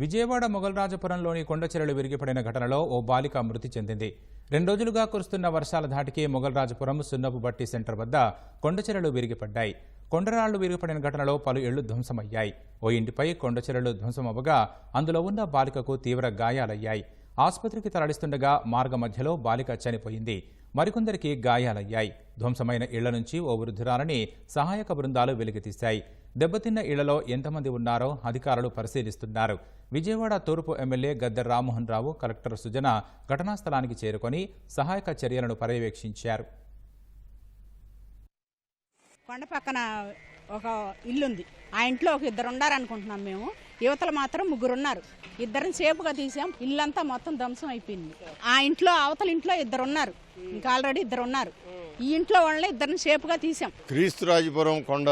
విజయవాడ మొగల్రాజపురంలోని కొండచెరలు విరిగిపడిన ఘటనలో ఓ బాలిక మృతి చెందింది. రెండు రోజులుగా కురుస్తున్న వర్షాల ధాటికి మొగల్రాజపురం సున్నపు బట్టి సెంటర్ వద్ద కొండచెరలు విరిగిపడ్డాయి. కొండరాళ్ళు విరిగిపడిన ఘటనలో పలు ఇళ్ళు ధ్వంసమయ్యాయి. ఓ ఇంటిపై కొండచెరలు ధ్వంసమవ్వగా అందులో ఉన్న బాలికకు తీవ్ర గాయాలయ్యాయి. ఆసుపత్రికి తరలిస్తుండగా మార్గ మధ్యలో బాలిక చనిపోయింది. మరికొందరికి గాయాలయ్యాయి. ధ్వంసమైన ఇళ్ళ నుంచి ఓ వృద్ధురాలని సహాయక బృందాలు వెలికితీశాయి. దెబ్బతిన్న ఇళ్ళలో ఎంతమంది ఉన్నారో అధికారులు పరిశీలిస్తున్నారు. విజయవాడ తూర్పు ఎమ్మెల్యే గద్దె రామ్మోహన్ రావు కలెక్టర్ సుజన ఘటనా స్థలానికి చేరుకొని సహాయక చర్యలను పర్యవేక్షించారు. కొండ పక్కన ఒక ఇల్లు ఉంది ఆ ఇంట్లో ఒక ఇద్దరు ఉన్నారు అనుకుంటున్నాం మేము. యువతలు మాత్రం ముగ్గురు ఉన్నారు ఇద్దరిని సేపుగా తీసాం. ఇల్లంతా మొత్తం ధ్వంసం అయిపోయింది. ఆ ఇంట్లో అవతల ఇంట్లో ఇద్దరు ఉన్నారు ఇంకా ఆల్రెడీ ఇద్దరు ఉన్నారు ఈ ఇంట్లో వాళ్ళని ఇద్దరిని సేపుగా తీసాం. క్రీస్తురాజపురం కొండ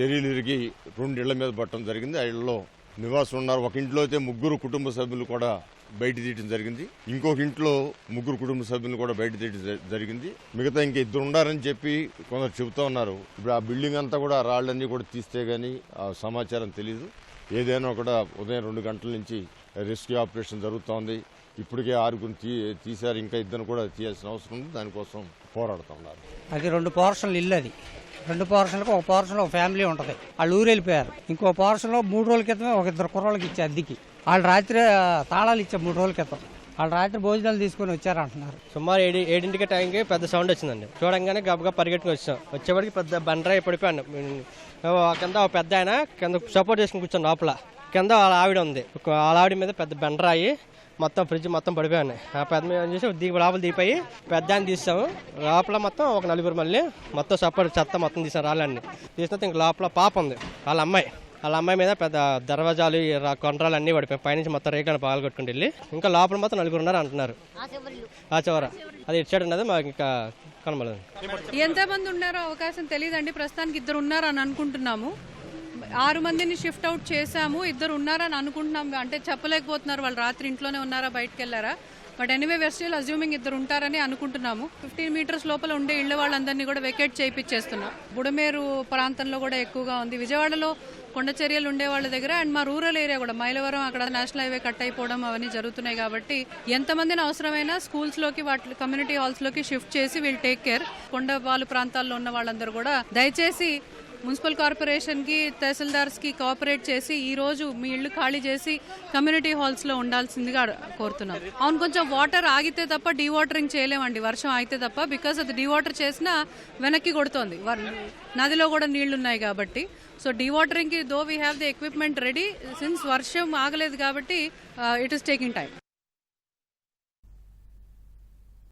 చర్యలు ఇరిగి రెండు ఇళ్ళ మీద పట్టడం జరిగింది. ఆ ఇళ్ళలో నివాసం ఉన్నారు. ఒక ఇంట్లో అయితే ముగ్గురు కుటుంబ సభ్యులు కూడా బయట తీయడం జరిగింది. ఇంకొక ఇంట్లో ముగ్గురు కుటుంబ సభ్యులు కూడా బయట తీయడం జ- జరిగింది. మిగతా ఇంక ఇద్దరు ఉండారని చెప్పి కొందరు చెబుతా ఉన్నారు. ఇప్పుడు ఆ బిల్డింగ్ అంతా కూడా రాళ్ళన్నీ కూడా తీస్తే గానీ ఆ సమాచారం తెలియదు ఏదైనా కూడా ఉదయం రెండు గంటల నుంచి రెస్క్యూ ఆపరేషన్ జరుగుతోంది. ఇప్పటికే ఆరుగురు తీ తీశారు. ఇంకా ఇద్దరు కూడా తీయాల్సిన అవసరం ఉంది. దానికోసం పోరాడుతూ ఉన్నారు అది రెండు పోర్షన్లు ఇల్లు అది. రెండు పోర్షన్లకు ఒక పోర్షన్లో ఒక ఫ్యామిలీ ఉంటుంది. వాళ్ళు ఊరు వెళ్ళిపోయారు ఇంకో పోర్షన్లో మూడు రోజుల క్రితమే ఒక ఇద్దరు కుర్రోళ్ళకి ఇచ్చే అద్దెకి. వాళ్ళు రాత్రి తాళాలు ఇచ్చే మూడు రోజుల క్రితం. వాళ్ళు రాత్రి భోజనాలు తీసుకొని వచ్చారంటున్నారు సుమారు ఏడు ఏడింటికి టైంకి పెద్ద సౌండ్ వచ్చిందండి. చూడంగానే గబగబా పరిగెట్టుకుని వచ్చాం. వచ్చేప్పటికి పెద్ద బండరాయి పడిపోయాను కింద ఒక పెద్ద ఆయన కింద సపోర్ట్ చేసుకుని కూర్చొని లోపల. కింద వాళ్ళ ఆవిడ ఉంది. ఒక వాళ్ళ ఆవిడ మీద పెద్ద బండరాయి మొత్తం ఫ్రిడ్జ్ మొత్తం పడిపోయాను ఆ పెద్ద మీద చూసి దిగి లోపల దిగిపోయి పెద్ద ఆయన తీసాము. లోపల మొత్తం ఒక నలుగురు మళ్ళీ మొత్తం సపోర్ట్ చెత్త మొత్తం తీసాం రాళ్ళని తీసిన ఇంక లోపల పాప ఉంది. వాళ్ళ అమ్మాయి. వాళ్ళ అమ్మాయి మీద పెద్ద దర్వాజాలు కొండరాలు అన్ని పడిపోయి పైనుంచి మొత్తం రేఖలను పగలగొట్టుకుని వెళ్ళి ఇంకా లోపల మొత్తం నలుగురు ఉన్నారు అంటున్నారు. ఆ చివర. అది ఇటు సైడ్ ఉన్నది మాకు ఇంకా కనబడదు ఎంతమంది ఉన్నారో అవకాశం తెలియదండి. ప్రస్తుతానికి ఇద్దరు ఉన్నారని అనుకుంటున్నాము. ఆరు మందిని షిఫ్ట్ అవుట్ చేశాము. ఇద్దరు ఉన్నారని అనుకుంటున్నాం. అంటే చెప్పలేకపోతున్నారు. వాళ్ళు రాత్రి ఇంట్లోనే ఉన్నారా బయటకు వెళ్ళారా? But anyway we're still assuming ఇద్దరు ఉంటారని అనుకుంటున్నాము. ఫిఫ్టీన్ మీటర్స్ లోపల ఉండే ఇళ్ళ వాళ్ళందరినీ కూడా వెకేట్ చేయించేస్తున్నాం బుడమేరు ప్రాంతంలో కూడా ఎక్కువగా ఉంది. విజయవాడలో కొండ చర్యలు ఉండే వాళ్ళ దగ్గర అండ్ మా రూరల్ ఏరియా కూడా మైలవరం అక్కడ నేషనల్ హైవే కట్ అయిపోవడం అవన్నీ జరుగుతున్నాయి కాబట్టి ఎంతమందిని అవసరమైనా స్కూల్స్లోకి వాటి కమ్యూనిటీ హాల్స్లోకి షిఫ్ట్ చేసి వీల్ టేక్ కేర్ కొండపాలు ప్రాంతాల్లో ఉన్న వాళ్ళందరూ కూడా దయచేసి మున్సిపల్ కార్పొరేషన్కి తహసీల్దార్స్కి కోఆపరేట్ చేసి ఈ రోజు మీ ఇల్లు ఖాళీ చేసి కమ్యూనిటీ హాల్స్లో ఉండాల్సిందిగా కోరుతున్నాం. అవును కొంచెం వాటర్ ఆగితే తప్ప డీవాటరింగ్ చేయలేమండి. వర్షం ఆగితే తప్ప బికాస్ అది డీవాటర్ చేసినా వెనక్కి కొడుతోంది. వర్- నదిలో కూడా నీళ్ళు ఉన్నాయి కాబట్టి. So డీవాటరింగ్కి though we have the equipment ready since వర్షం ఆగలేదు కాబట్టి ఇట్ ఈస్ టేకింగ్ టైం